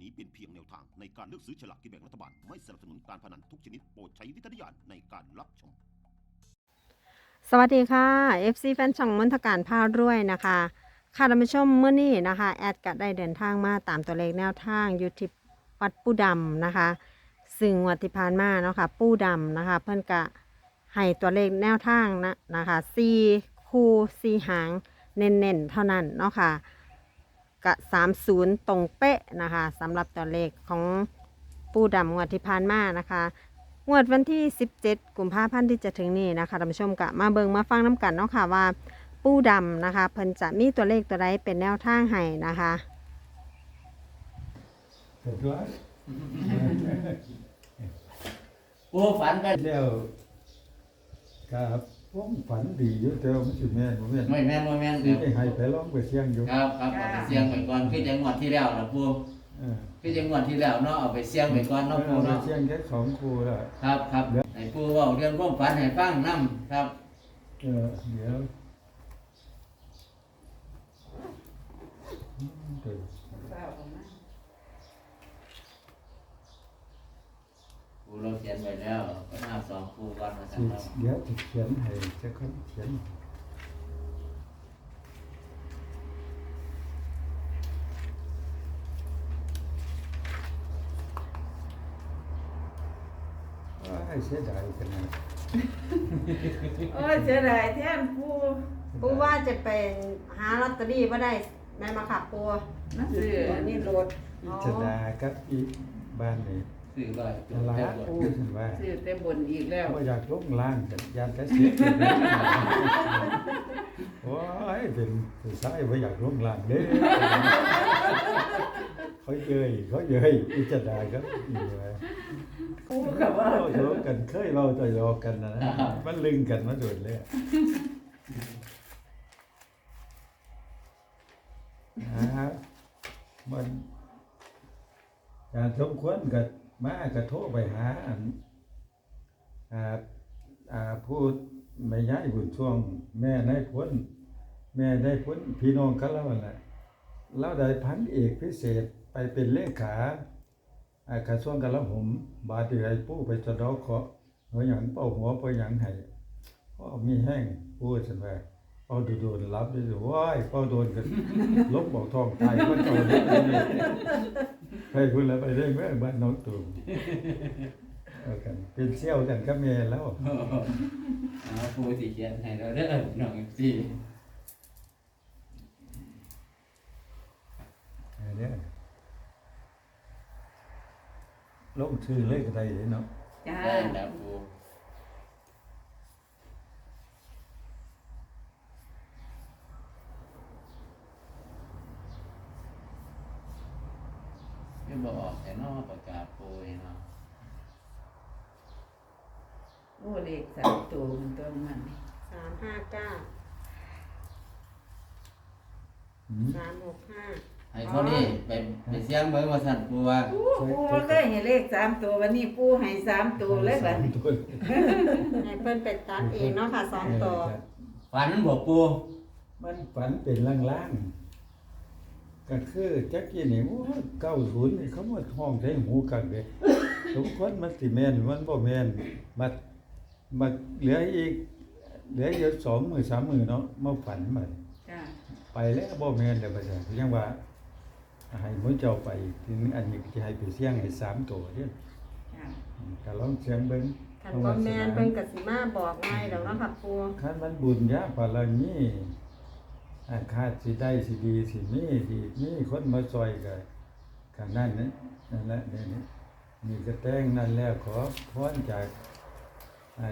นี้เป็นเพียงแนวทางในการเลือกซื้อฉลากกินแบ่งรัฐบาล ไม่สนับสนุนการพนันทุกชนิดโปรดใช้วิจารณญาณในการรับชม สวัสดีค่ะ FC แฟนช่องมนทการพารวยนะคะ ค่ะท่านผู้ชมเมื่อนี้นะคะ แอดก็ได้เดินทางมาตามตัวเลขแนวทางอยู่ที่วัดปูดำนะคะ ซึ่งวัติพานมาเนาะค่ะปูดำนะคะ เพื่อนกะให้ตัวเลขแนวทางนะนะคะซีคูซีหางเน้นๆเท่านั้นเนาะค่ะ กะ30ตรงเป๊ะนะคะสำหรับตัวเลขของปูดำงวดที่ผ่านมานะคะ งวดวันที่ 17กุมภาพันธ์ที่จะถึงนี้นะคะท่านผู้ชมกะมาเบิงมาฟังน้ำกันเนาะค่ะว่าปูดำนะคะเพิ่นจะมีตัวเลขตัวใดเป็นแนวทางให้นะคะเสร็จแล้วปูฝันกัน แล้วครับ ผมฝันดีอยู่แต่ว่ามันสิแม่นบ่แม่นไม่แม่นไม่แม่นสิครับได้ให้ไปร้องไปเสียงอยู่ครับครับเอาไปเสี่ยงไปก่อนคือจังหวัดที่แล้วนะปูเออคือจังหวัดที่แล้วเนาะเอาไปเสี่ยงไปก่อนเนาะปูเอาไปเนาะเสียงแค่สองครูละครับครับให้ปูเว่าเรื่องความฝันให้ฟังนํครับ เออเดี๋ยวอืมเดี๋ยว ปู เราเขียนไว้แล้วก็หน้าสองปูก่อนมาสิสั่งเราเดี๋ยวจะเขียนให้จะคนเขียนว่าให้เสียดายกันนะโอ้ยเสียดายแทนผู้ปูว่าจะเป็นหาลอตเตอรี่มาได้แม่มาขับปูนักสื่อนี่รถพิจารณากับอีกบ้านนี่ ซื้อไว้นั่นละแต่บพูดถึงว่าสื่อแต่บนอีกแล้วว่าอยากลงล่างกันยานแต่เสียเกินเลยโอ้ยเป็นผู้ชายว่าอยากลงล่างเด้อเขาเย้ยเขาเย้ยพิจารณาก็อีกเลยผู้กับว่าเราทะเลาะกันเคยเราต่อยอกันนะนะมันลึงกันมาโดนเลยอะอ่ามันการสมควรกับ มากับโทรไปหาพูดไม่ย้ายบุญช่วง แม่ได้พ้น แม่ได้พ้นพี่น้องกันแล้วแหละเราได้พันเอกพิเศษไปเป็นเลขาอ่ากระทรวงกลาโหมบาดให้ผู้ไปสะดอกเคราะห์เอหยังเป่าหัวเป่าหยังให้ก็มีแห้งพูดฉันว่ เป่าโดนๆรับได้สิว้ายเป่าโดนกันลบบอกทองตายก็เจ้าเด็กนี่ไปพูดแล้วไปได้เมื่อบ้านน้องตู่เอากันเป็นเซี่ยวกันกับแม่แล้วเอาปูสิเขียนให้เราเด้อน้องสิอันเนี้ยลงชื่อเลขอะไรเนาะจ้า ได้แล้วปูไม่ บอกแต่นอกประกาศปูเนาะโอ้เลขสามตัวมันตัวมันสามห้าเก้าอืมสามหกห้าให้เขานี่ไปไปเสี่ยงเบิ่งว่าสั่นปูว่าผู้ผู้บ่เคยเห็นเลขสามตัววันนี้ผู้ให้สามตัวเลยบัดนี้ตัวให้เพิ่นเป็นตัดเองเนาะค่ะสองตัวฝันบอกปูมันฝันเป็นล่างๆ ก็คือจักกี้นี่โอ้เก้าศูนย์นี่เขามาห้องใช้หูกันเลยสมควรมันสิแม่นมันบ่แม่นมามาเหลืออีก เหลืออยู่สองมือสามมือเนาะมาฝันมาจ้าไปแล้วบ่แม่นเด้อบ่ใช่ยังว่า ให้มื้อเจ้าไปถึงอันนี้จะให้ไปเสี่ยงให้สามตัวเด้อจ้าก็ลองเสียงเบิ่งคันบ่แมนเพิ่นก็สิมาบอกง่ายแล้วเนาะค่ะปู คันมันบุญญาบารมีอา คาดสิได้สิดีสิมีสิมีคนมาซอยก็ก็นั่นนะนั่นแหละนี่นี่นี่ก็แตงนั่นแล้วขอพรจาก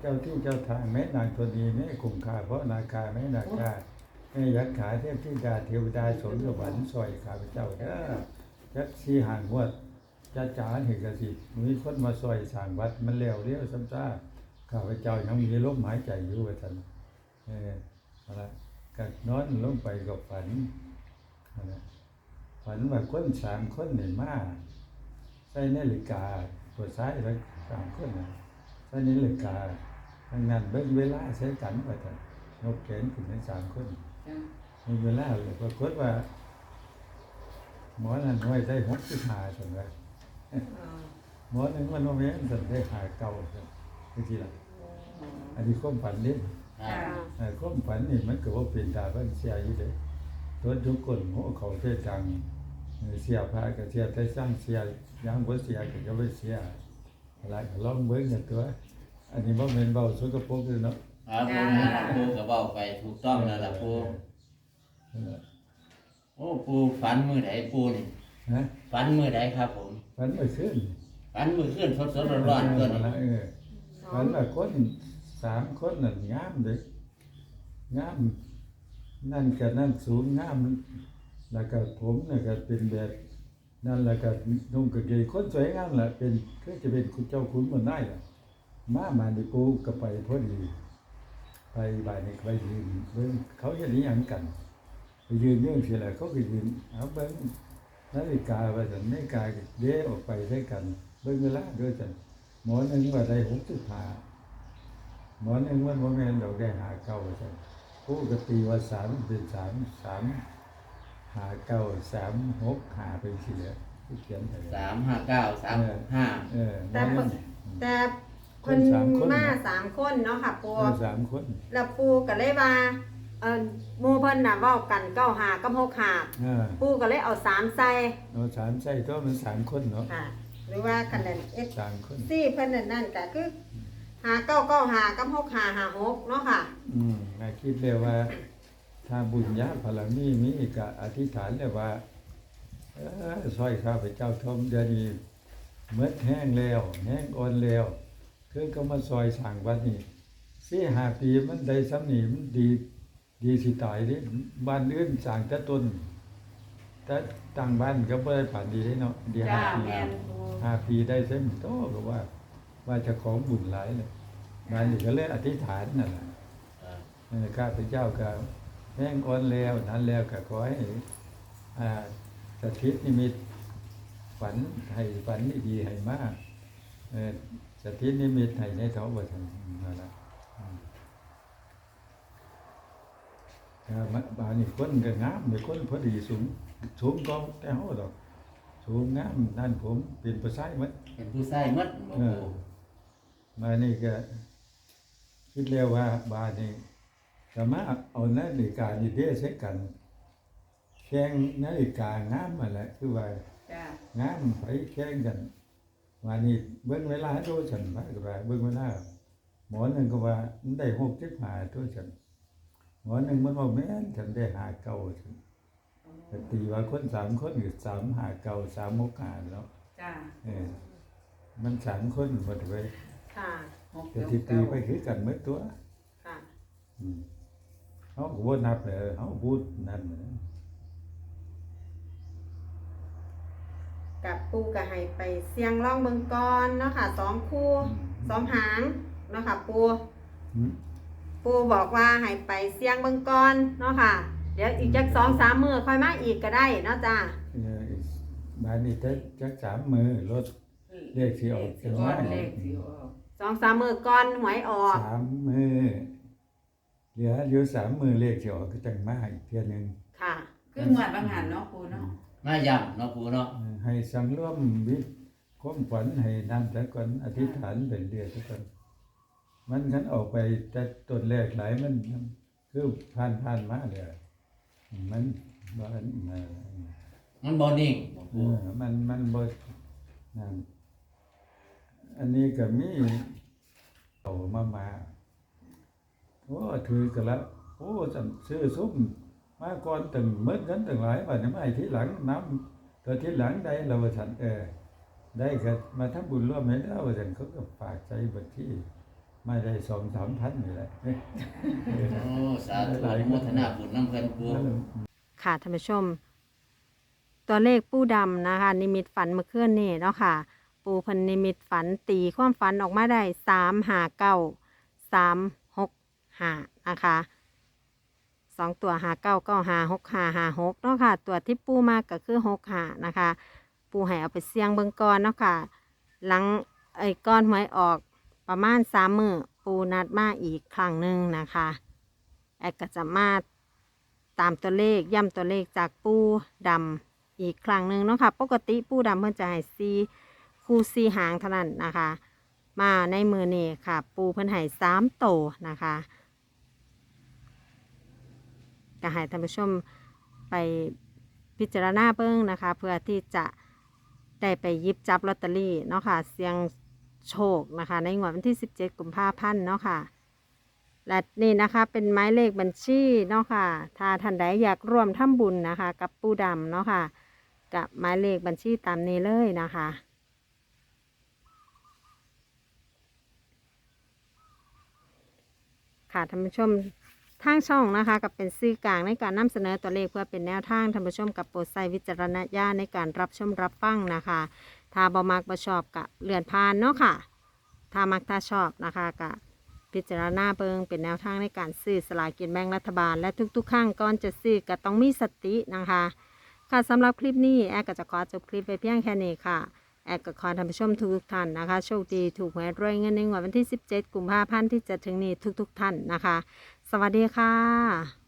เจ้าที่เจ้าทางแม่นางตัวดีแม่คงคาเพราะนาคาแม่นาคาแม่ยักษ์ขาเทพธิดาเทวดาสมสวรรค์ซอยข้าพเจ้าเด้อจักสิหางวดจะจ๋าเห็นกสิมีคนมาซอยสางวัดมันแล้วเรียวซ้ำซ่าข้าพเจ้ายังมีลมหายใจอยู่ว่าท่านเอออาละ ก็นอนลงไปกับฝันเอาละฝันว่าคนสามคนเนี่ยมาใส่นาฬิกาตัวซ้ายแล้วสามคนน่ะใส่นาฬิกาทางนั้นเบิ่งเวลาใช้กันว่าท่านนกแขนขึ้นทั้งสามคนจ้ามีเวลาเลยปรากฏว่า หมอนั่นไว้ได้หกสิบห้าสันไว้หมอหนึ่งมันโมเมนต์สันได้หาเก่าสันนี่ทีละอันนี้ความฝันนี่ ครับเอ่อความฝันนี่มันก็ว่าเป็นตาเป็นเสียอยู่เด้ตัวทุกคนหัวเขาเท่จังเออเสียพาก็เสียแต่สร้างเสียยังบ่เสียก็จะบ่เสียอะไรก็ลองเบิ่งกันตัว อันนี้บ่แม่นเบาสุกปรกเลยเนาะครับปูนะครับปูก็เว้าไปถูกต้องแล้วล่ะปูเออโอ้ปูฝันมื้อใดปูนี่ฮะฝันมื้อใดครับผม ฝันเมื่อคืนฝันมื้อคืนสดๆร้อนๆตัวนี้ เออฝันว่าคน สามคนนั่นงามเด้งามนั่นก็นั่นสูงงามแล้วก็ผมน่ะก็เป็นแบบนั่นแหละก็นุ่งกางเกงคนสวยงามแหละเป็นคือจะเป็นคุณเจ้าคุณมันได้ละมามาดิปูก็ไปพอดี ไปบ่ายนี้ไปยืนเบิ่งเขาเฮ็ดอีหยังกันไปยืนเรื่องสิแหละเขาก็ยืนเอาเบิ่งนาฬิกาว่าซั่นนาฬิกาเด้ออกไปใช้กัน เบิ่งเวลาด้วยซั่นหมอนึงว่าได้65ห มอหนึงว่าบ่แม่นดอกได้หาเก้าว่าซั่นผู้ก็ตีว่าสามเป็นสามสามหาเก้าสามหกหาเป็นสิเหลือที่เขียนไปสามห้าเก้าสามหกห้าเออแต่เพิ่นแต่เพิ่นสามคนมาสามคนเนาะค่ะปูเออสามคนแล้วปูก็เลยว่าเออหมู่เพิ่นน่ะเว้ากันเก้าหากับหกหาเออปูก็เลยเอาสามใส่เอาสามใส่ก็มันสามคนเนาะค่ะ หรือว่าคันนั้นเอฟสามคน ซี่เพิ่นนั่นนั่นก็คือ หาเก้าเก้าหากับหกหาหาหกเนาะค่ะ อืมนายคิดเลยว่า ถ้าบุญญาพลามีมีก็อธิษฐานเลยว่า เออซอยข้าพเจ้าทมเดี๋ยวนี้เมื่อแห้งแล้ว แห้งอ่อนแล้วคือก็มาซอยสั่งวัดนี่สี่ห้าปีมันได้สำนีมันดี ดีสิตายเดิบ้านอื่นสั่งแต่ต้น แต่ต่างบ้านก็บ่ได้ผ่านดีได้เนาะเดียวจ้าห้าปีแม่นปูห้าปีได้เส้นโตก็ว่า ว่าจะของบุญหลายเลยบ้านนี้ก็เลยอธิษฐานนั่นแหละครับเออข้าพเจ้าก็แห้งอ่อนแล้วนั้นแล้วก็ขอให้อ่าสถิตนิมิตฝันให้ฝันดีๆให้มากเออสถิตนิมิตให้ในเท้าบ่ทันนั่นล่ะอืมก็มาบานนี้คนก็งามมีคนพอดีสูงสูงก็แต่เฮาดอกสูงงามนั่นผมเป็นผู้ชายหมดเป็นผู้ชายหมดบ่เอปูอ มานี่ก็คิดแล้วว่าบาดนี้ก็มาเอานาฬิกานี่เด้ใช้กันแข่งนาฬิกางามมาแหละคือว่าจ้างามไปแข่งกันว่านี่เบิ่งเวลาดูฉันว่าก็ว่าเบิ่งเวลาหมอหนึงก็ว่ามันได้65ตัวฉันหมอหนึงมันว่าแม่นฉันได้หาเก่าฉันก็ตีว่าคนสามคนอยู่สามหาเก่าสามหกหาเนาะจ้าเออมันสามคนหมด เว้ยค่ะหกแต่เก้าที่ตีเก้าไปคือกันเมื่อตัวค่ะอืมเขาก็บ่นับเลยเขาพูดนั่นน่ะกับปูก็ให้ไปเสียงล่องเบิงกอนเนาะค่ะสองคู่สองหางเนาะค่ะปูอืมปูบอกว่าให้ไปเสียงเบิงกอนเนาะค่ะ เดี๋ยวอีกจักสองสามมือค่อยมาอีกก็ได้เนาะจ้าเออบ้านนี้แต่จักสามมือรถเลขที่ออกเลขที่ออกเลขที่ออก สองสามมือก่อนหวยออกสามมือเหลืออยู่สามมือเลขที่ออกก็จังมาอีกเทียหนึงค่ะ คือหมวดบางหันเนาะปูเนาะมาย่ำเนาะปูเนาะเออให้สังร่วมวิความฝันให้นั่นแต่ก่อนอธิษฐานเป็นเดือนแต่ก่อนมันคันออกไปแต่ต้นแรกหลายมันคือผ่านผ่านมาเลยมันบ่อันนั้นมันบ่นิ่งบ่เอปูอมันมันบ่นั่น อันนี้ก็มีเอามามาโอ้ถือกันแล้วโอ้จันซื้อซุ้มมาก่อนตึงเมิดกันตึงหลายบาทนี่มาให้ทีหลังน้ำตัวที่หลังได้เราว่าฉันเออได้ก็มาทำบุญร่วมให้ได้ว่าฉันเขาก็ฝากใจบัญชีมาได้สองสามพันนี่แหละโอ้สาธุโมทนาบุญน้ำเพิ่นปูค่ะท่านผู้ชม ตัวเลขปู้ดำนะคะ นิมิตฝันเมื่อคืนนี่เนาะค่ะ ปูพันนิมิตฝันตีความฝันออกมาได้สามหาเก้าสามหกหานะคะสองตัวหาเก้าเก้าหาหกหาหาหกเนาะค่ะ ตัวที่ปูมากก็คือหกหานะคะ ปูให้เอาไปเสี่ยงเบิงก่อนเนาะค่ะ หลังไอ้ก้อนหวยออกประมาณสามมือปูนัดมาอีกครั้งหนึ่งนะคะแอดก็จะมาตามตัวเลขย่ำตัวเลขจากปูดำอีกครั้งหนึ่งเนาะค่ะ ปกติปูดำเพิ่นจะให้ซี คู่ซีหางเท่านั้นนะคะ มาในมือนี้ค่ะ ปูเพิ่นให้สามโตนะคะก็ให้ท่านผู้ชมไปพิจารณาเบิ่งนะคะ เพื่อที่จะได้ไปยิบจับลอตเตอรี่เนาะค่ะเสียงโชคนะคะ ในงวดวันที่ 17 กุมภาพันธ์เนาะค่ะและนี่นะคะเป็นหมายเลขบัญชีเนาะค่ะถ้าท่านใดอยากร่วมทำบุญนะคะ กับปูดำเนาะค่ะกับหมายเลขบัญชีตามนี้เลยนะคะ ค่ะท่านผู้ชมทางช่องนะคะกับเป็นสื่อกลางในการนำเสนอตัวเลขเพื่อเป็นแนวทางท่านผู้ชมกับโปรดใช้วิจารณญาณในการรับชมรับฟังนะคะถ้าบ่มักบ่ชอบกะเลื่อนผ่านเนาะค่ะถ้ามักถ้าชอบนะคะกะพิจารณาเบิงเป็นแนวทางในการซื้อสลากกินแบ่งรัฐบาล และทุกๆครั้งก่อนจะซื้อก็ต้องมีสตินะคะ ค่ะสำหรับคลิปนี้แอร์ก็จะขอจบคลิปไปเพียงแค่นี้ค่ะ แอร์ก็ขอท่านผู้ชมทุกท่านนะคะ โชคดีถูกหวยรวยเงินในงวดวันที่ 17 กุมภาพันธ์ที่จะถึงนี้ทุกๆท่านนะคะ สวัสดีค่ะ